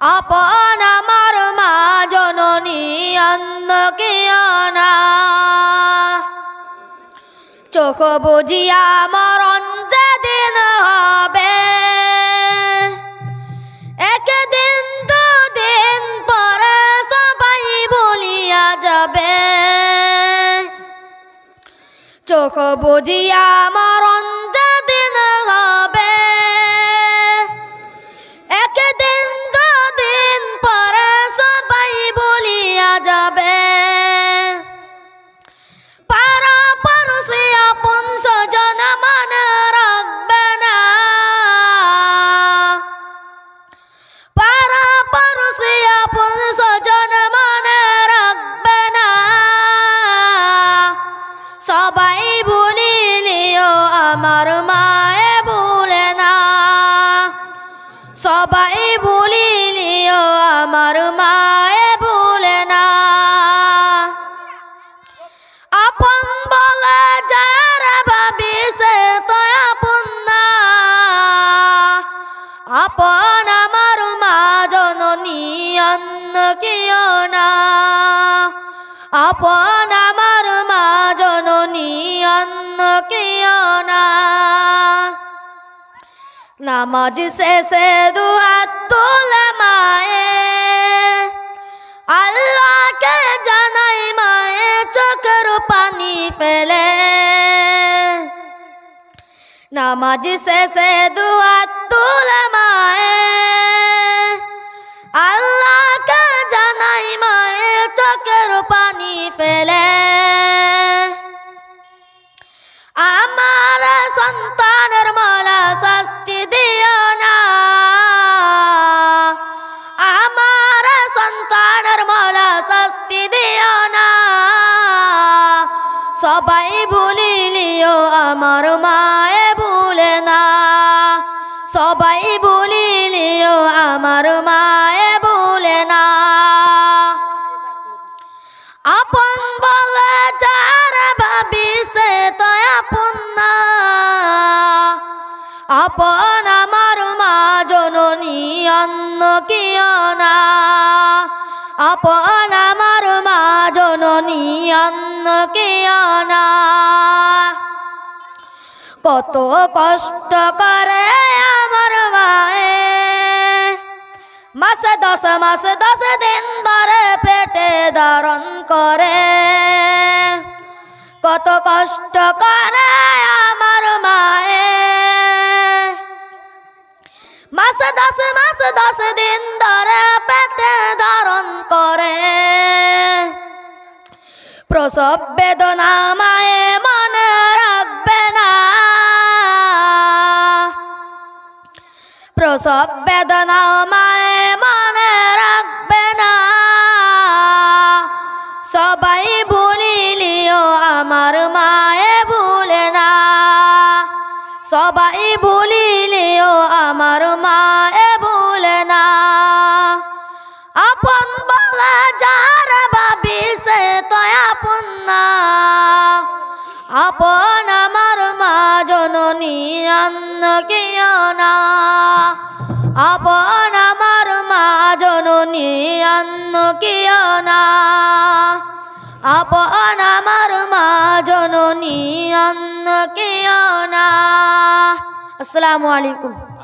আপন আমার মা জননী অন্য কিয় না চোখ বুঝিয়া মরণ যেদিন হবে, একদিন দুদিন পরে সবাই বলিয়া যাবে। চোখ বুঝিয়া মরণ সবাই ভুলিলিও আমার মায়ে ভুলে না। আপন বলে যার ভাবি, সে তো আপন না। আপন আমার মা, জননী অন্য কিয় না। আপন আমার মা, জননী অন্য কিয় না। নামাজ শেষে দুহাত তোলে মায়ে আল্লাহকে জানাই মায়ে চোখের পানি ফেলে। নামাজ শেষে দুহাত তোলে মায়ে আল্লাহকে সবাই ভুলিলিও, আমার মায়ে ভুলে না। সবাই ভুলিলিও, আমার মায়ে ভুলে না। আপন বলে যার ভাবি, সে তো আপন না। আপন আমার মা, জননী অন্য কিয় না। আপন আমার জননী না কত কষ্ট করে আমার মায়ে। মাসে দশ, মাস দশ দিন ধরে পেটে ধারণ করে। কত কষ্ট করে আমার মায়ে। মাসে দশ, মাস দশ দিন ধরে পেটে ধারণ করে। প্রসব বেদনা মায়ে মনে রাখবে না। প্রসব বেদনা মায়ে মনে রাখবে না। সবাই ভুলিলিও, আমার মায়ে ভুলে না। সবাই ভুলিলিও, আমার মায়ে অন্য না। আপন আমার মা জননী অন্য কিয় না। আপন আমার মা জননী অন্য কিয় না। আসসালামু আলাইকুম।